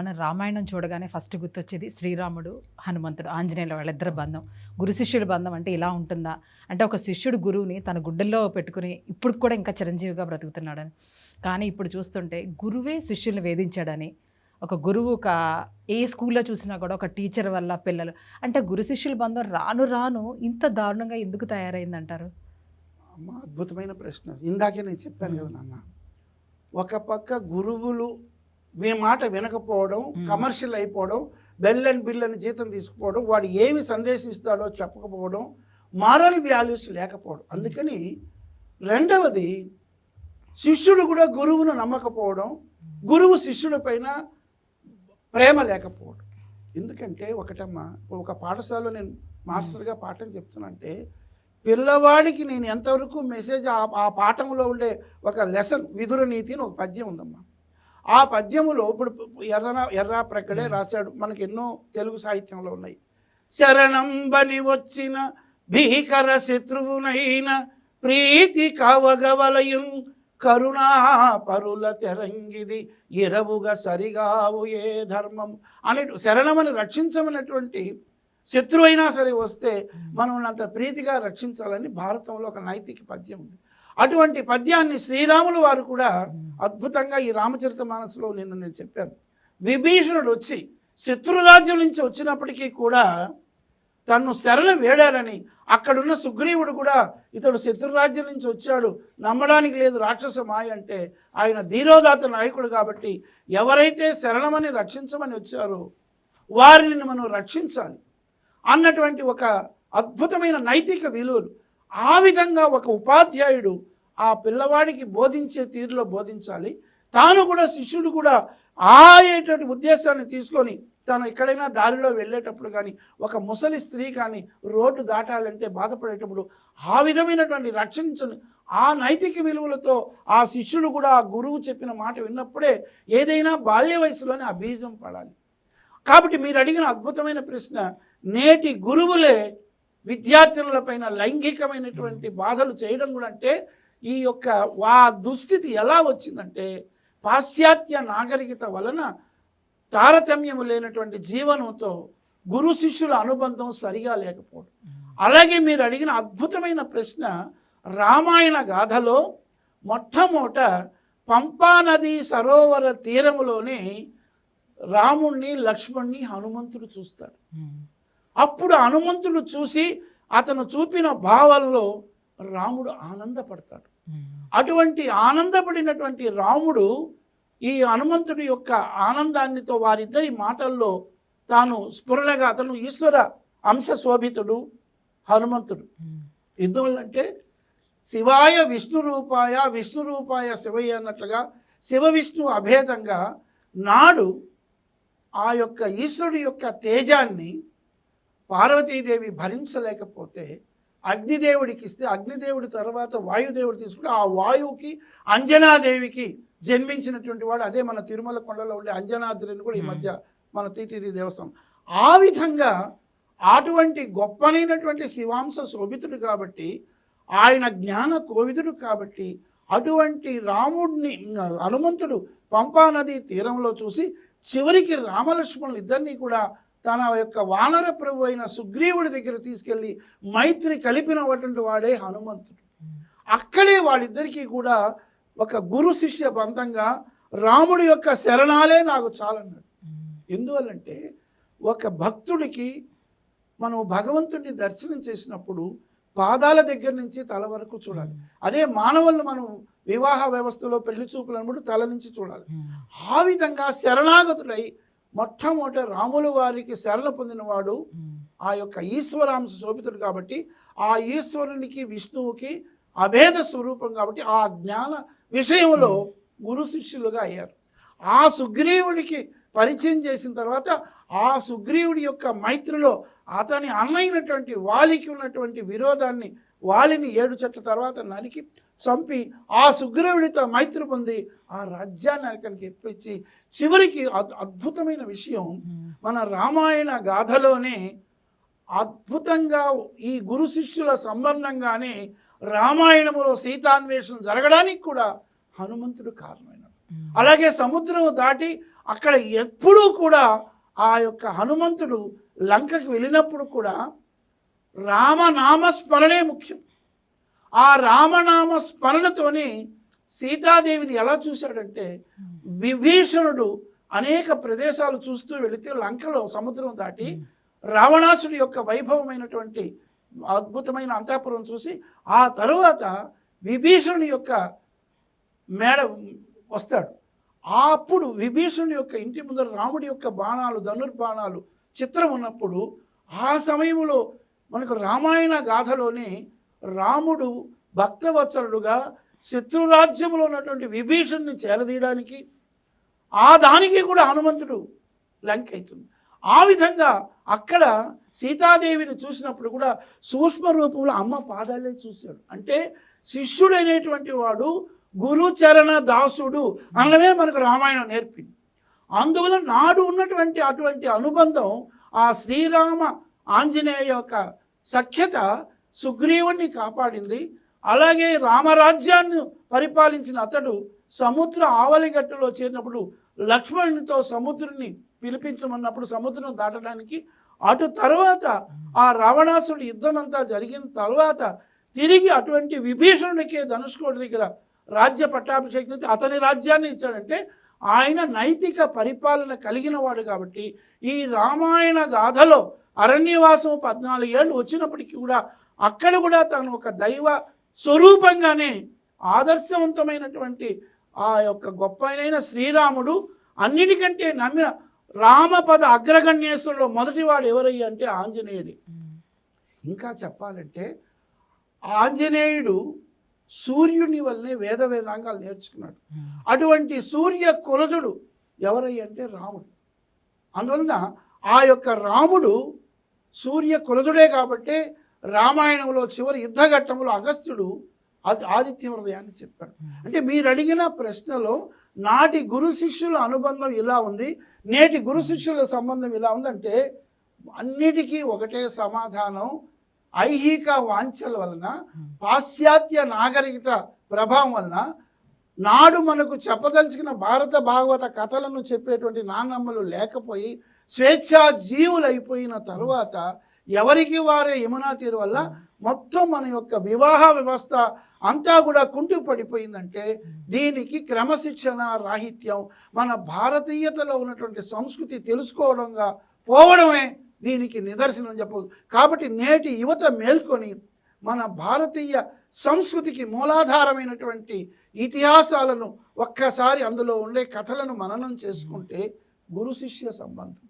మన రామాయణం చూడగానే ఫస్ట్ గుర్తొచ్చేది శ్రీరాముడు హనుమంతుడు ఆంజనేయులు వాళ్ళిద్దరు బంధం. గురు శిష్యుడి బంధం అంటే ఇలా ఉంటుందా? అంటే ఒక శిష్యుడు గురువుని తన గుండెల్లో పెట్టుకుని ఇప్పుడు కూడా ఇంకా చిరంజీవిగా బ్రతుకుతున్నాడని. కానీ ఇప్పుడు చూస్తుంటే గురువే శిష్యుల్ని వేధించాడని. ఒక గురువు ఒక ఏ స్కూల్లో చూసినా కూడా ఒక టీచర్ వల్ల పిల్లలు. అంటే గురు శిష్యుల బంధం రాను రాను ఇంత దారుణంగా ఎందుకు తయారైందంటారు? అంటారు అద్భుతమైన ప్రశ్న. ఇందాకే నేను చెప్పాను కదా నాన్న. ఒక పక్క గురువులు మీ మాట వినకపోవడం. కమర్షియల్ అయిపోవడం బెల్ అండ్ బిల్ అని జీతం తీసుకుపోవడం వాడు ఏమి సందేశం ఇస్తాడో చెప్పకపోవడం మారల్ వాల్యూస్ లేకపోవడం. అందుకని రెండవది శిష్యుడు కూడా గురువును నమ్మకపోవడం గురువు శిష్యుడి పైన ప్రేమ లేకపోవడం. ఎందుకంటే ఒకటమ్మా ఒక పాఠశాలలో నేను మాస్టర్గా పాఠం చెప్తున్నానంటే పిల్లవాడికి నేను ఎంతవరకు మెసేజ్ ఆ పాఠంలో ఉండే ఒక లెసన్ విదుర నీతి అని ఒక పద్యం ఉందమ్మా. ఆ పద్యములో ఇప్పుడు ఎర్రన ఎర్రా ప్రక్కడే రాశాడు. మనకి ఎన్నో తెలుగు సాహిత్యంలో ఉన్నాయి. శరణంబని వచ్చిన భీకర శత్రువునైన ప్రీతి కావగవలయున్ కరుణా పరుల తెరంగిది ఇరవుగా సరిగావు ఏ ధర్మం అనే శరణమని రక్షించమన్నటువంటి శత్రువు అయినా సరే వస్తే మనం అంత ప్రీతిగా రక్షించాలని భారతంలో ఒక నైతిక పద్యం ఉంది. అటువంటి పద్యాన్ని శ్రీరాములు వారు కూడా అద్భుతంగా ఈ రామచరిత మానసులో నిన్న నేను చెప్పాను. విభీషణుడు వచ్చి శత్రురాజ్యం నుంచి వచ్చినప్పటికీ కూడా తన్ను శరణ వేడాలని అక్కడున్న సుగ్రీవుడు కూడా ఇతడు శత్రురాజ్యం నుంచి వచ్చాడు నమ్మడానికి లేదు రాక్షస మాయ అంటే ఆయన ధీరోదాత నాయకుడు కాబట్టి ఎవరైతే శరణమని రక్షించమని వచ్చారో వారిని మనం రక్షించాలి అన్నటువంటి ఒక అద్భుతమైన నైతిక విలువలు. ఆ విధంగా ఒక ఉపాధ్యాయుడు ఆ పిల్లవాడికి బోధించే తీరులో బోధించాలి. తాను కూడా శిష్యుడు కూడా ఆయేటువంటి ఉద్దేశాన్ని తీసుకొని తను ఎక్కడైనా దారిలో వెళ్ళేటప్పుడు కానీ ఒక ముసలి స్త్రీ కానీ రోడ్డు దాటాలంటే బాధపడేటప్పుడు ఆ విధమైనటువంటి రక్షించని ఆ నైతిక విలువలతో ఆ శిష్యుడు కూడా ఆ గురువు చెప్పిన మాట విన్నప్పుడే ఏదైనా బాల్య వయసులోనే ఆ బీజం పడాలి. కాబట్టి మీరు అడిగిన అద్భుతమైన ప్రశ్న నేటి గురువులే విద్యార్థినులపైన లైంగికమైనటువంటి బాధలు చేయడం కూడా అంటే ఈ యొక్క వా దుస్థితి ఎలా వచ్చిందంటే పాశ్చాత్య నాగరికత వలన తారతమ్యము లేనటువంటి జీవనంతో గురు శిష్యుల అనుబంధం సరిగా లేకపోవడం. అలాగే మీరు అడిగిన అద్భుతమైన ప్రశ్న రామాయణ గాథలో మొట్టమొదట పంపా నది సరోవర తీరములోనే రాముణ్ణి లక్ష్మణ్ణి హనుమంతుడు చూస్తాడు. అప్పుడు హనుమంతుడు చూసి అతను చూపిన భావాల్లో రాముడు ఆనందపడతాడు. అటువంటి ఆనందపడినటువంటి రాముడు ఈ హనుమంతుడి యొక్క ఆనందాన్నితో వారిద్దరి మాటల్లో తాను స్ఫురణగా అతను ఈశ్వర అంశ శోభితుడు హనుమంతుడు. ఎందువల్లంటే శివాయ విష్ణు రూపాయ విష్ణు రూపాయ శివయ్య అన్నట్లుగా శివ విష్ణు అభేదంగా నాడు ఆ యొక్క ఈశ్వరుడి యొక్క తేజాన్ని పార్వతీదేవి భరించలేకపోతే అగ్నిదేవుడికి ఇస్తే అగ్నిదేవుడి తర్వాత వాయుదేవుడు తీసుకుంటే ఆ వాయువుకి అంజనాదేవికి జన్మించినటువంటి వాడు. అదే మన తిరుమల కొండలో ఉండే అంజనాద్రి అని కూడా ఈ మధ్య మన తీతిది దేవస్థానం. ఆ విధంగా అటువంటి గొప్పనైనటువంటి శివాంశ శోభితుడు కాబట్టి ఆయన జ్ఞాన కోవిదుడు కాబట్టి అటువంటి రాముడిని హనుమంతుడు పంపా నది తీరంలో చూసి చివరికి రామలక్ష్మణులు ఇద్దరినీ కూడా తన యొక్క వానర ప్రభు అయిన సుగ్రీవుడి దగ్గర తీసుకెళ్ళి మైత్రి కలిపినటువంటి వాడే హనుమంతుడు. అక్కడే వాళ్ళిద్దరికీ కూడా ఒక గురు శిష్య బంధంగా రాముడి యొక్క శరణాలే నాకు చాలన్నాడు. ఎందువల్లంటే ఒక భక్తుడికి మనం భగవంతుడిని దర్శనం చేసినప్పుడు పాదాల దగ్గర నుంచి తల వరకు చూడాలి. అదే మానవులను మనం వివాహ వ్యవస్థలో పెళ్ళి చూపులు అన్నప్పుడు తల నుంచి చూడాలి. ఆ విధంగా శరణాగతుడై మొట్టమొదట రాముల వారికి శరణ పొందినవాడు ఆ యొక్క ఈశ్వరాంశ శోభితుడు కాబట్టి ఆ ఈశ్వరునికి విష్ణువుకి అభేద స్వరూపం కాబట్టి ఆ జ్ఞాన విషయంలో గురు శిష్యులుగా అయ్యారు. ఆ సుగ్రీవుడికి పరిచయం చేసిన తర్వాత ఆ సుగ్రీవుడి యొక్క మైత్రిలో అతని అన్నైనటువంటి వాలికి ఉన్నటువంటి విరోధాన్ని వాలిని ఏడు చెట్ల తర్వాత నరికి చంపి ఆ సుగ్రీవుడితో మైత్రి పొంది ఆ రాజ్యాన్ని అతనికి ఎప్పించి చివరికి అద్- అద్భుతమైన విషయం మన రామాయణ గాథలోనే అద్భుతంగా ఈ గురు శిష్యుల సంబంధంగానే రామాయణములో సీతాన్వేషణ జరగడానికి కూడా హనుమంతుడు కారణమైనాడు. అలాగే సముద్రం దాటి అక్కడ ఎప్పుడూ కూడా ఆ యొక్క హనుమంతుడు లంకకి వెళ్ళినప్పుడు కూడా రామనామ స్మరణే ముఖ్యం. ఆ రామనామ స్మరణతోనే సీతాదేవిని ఎలా చూశాడంటే విభీషణుడు అనేక ప్రదేశాలు చూస్తూ వెళితే లంకలో సముద్రం దాటి రావణాసుడి యొక్క వైభవమైనటువంటి అద్భుతమైన అంతాపురం చూసి ఆ తరువాత విభీషణుని యొక్క మేడ వస్తాడు. అప్పుడు విభీషణుని యొక్క ఇంటి ముందర రాముడి యొక్క బాణాలు ధనుర్బాణాలు చిత్రం ఉన్నప్పుడు ఆ సమయంలో మనకు రామాయణ గాథలోనే రాముడు భక్తవత్సలుడుగా శత్రురాజ్యంలో ఉన్నటువంటి విభీషణ్ణి చేరదీయడానికి ఆ దానికి కూడా హనుమంతుడు లంక్ అవుతుంది ఆ విధంగా అక్కడ సీతాదేవిని చూసినప్పుడు కూడా సూక్ష్మ రూపంలో అమ్మ పాదాలే చూశాడు. అంటే శిష్యుడైనటువంటి వాడు గురుచరణ దాసుడు అనడమే మనకు రామాయణం నేర్పింది. అందువల్ల నాడు ఉన్నటువంటి అటువంటి అనుబంధం ఆ శ్రీరామ ఆంజనేయ యొక్క సఖ్యత సుగ్రీవుణ్ణి కాపాడింది. అలాగే రామరాజ్యాన్ని పరిపాలించిన అతడు సముద్ర ఆవలిగట్టులో చేరినప్పుడు లక్ష్మణునితో సముద్రుని పిలిపించమన్నప్పుడు సముద్రం దాటడానికి అటు తర్వాత ఆ రావణాసుడి యుద్ధం అంతా జరిగిన తర్వాత తిరిగి అటువంటి విభీషణుడికే ధనుష్కోటి దగ్గర రాజ్య పట్టాభిషేకం అతని రాజ్యాన్ని ఇచ్చాడంటే ఆయన నైతిక పరిపాలన కలిగిన వాడు కాబట్టి ఈ రామాయణ గాథలో అరణ్యవాసం పద్నాలుగేళ్ళు వచ్చినప్పటికీ కూడా అక్కడ కూడా తను ఒక దైవ స్వరూపంగానే ఆదర్శవంతమైనటువంటి ఆ యొక్క గొప్పనైన శ్రీరాముడు అన్నిటికంటే నమ్మిన రామపద అగ్రగణ్యేశ్వరులో మొదటివాడు ఎవరయ్యా అంటే ఆంజనేయుడి. ఇంకా చెప్పాలంటే ఆంజనేయుడు సూర్యుని వల్లనే వేద వేదాంగాలు నేర్చుకున్నాడు. అటువంటి సూర్య కులజుడు ఎవరయ్య అంటే రాముడు. అందువలన ఆ యొక్క రాముడు సూర్య కులజుడే కాబట్టి రామాయణంలో చివరి యుద్ధఘట్టంలో అగస్త్యుడు అది ఆదిత్య హృదయాన్ని చెప్పాడు. అంటే మీరు అడిగిన ప్రశ్నలో నాటి గురు శిష్యుల అనుబంధం ఇలా ఉంది నేటి గురు శిష్యుల సంబంధం ఇలా ఉందంటే అన్నిటికీ ఒకటే సమాధానం ఐహిక వాంఛల వలన పాశ్చాత్య నాగరికత ప్రభావం వలన నాడు మనకు చెప్పదలుచుకున్న భారత భాగవత కథలను చెప్పేటువంటి నాన్నమ్మలు లేకపోయి స్వేచ్ఛా జీవులైపోయిన తరువాత ఎవరికి వారే యమునా తీరు వల్ల మొత్తం మన యొక్క వివాహ వ్యవస్థ అంతా కూడా కుంటు పడిపోయిందంటే దీనికి క్రమశిక్షణ రాహిత్యం మన భారతీయతలో ఉన్నటువంటి సంస్కృతి తెలుసుకోవడంగా పోవడమే దీనికి నిదర్శనం చెప్పదు కాబట్టి నేటి యువత మేల్కొని మన భారతీయ సంస్కృతికి మూలాధారమైనటువంటి ఇతిహాసాలను ఒక్కసారి అందులో ఉండే కథలను మననం చేసుకుంటే గురు శిష్య సంబంధం.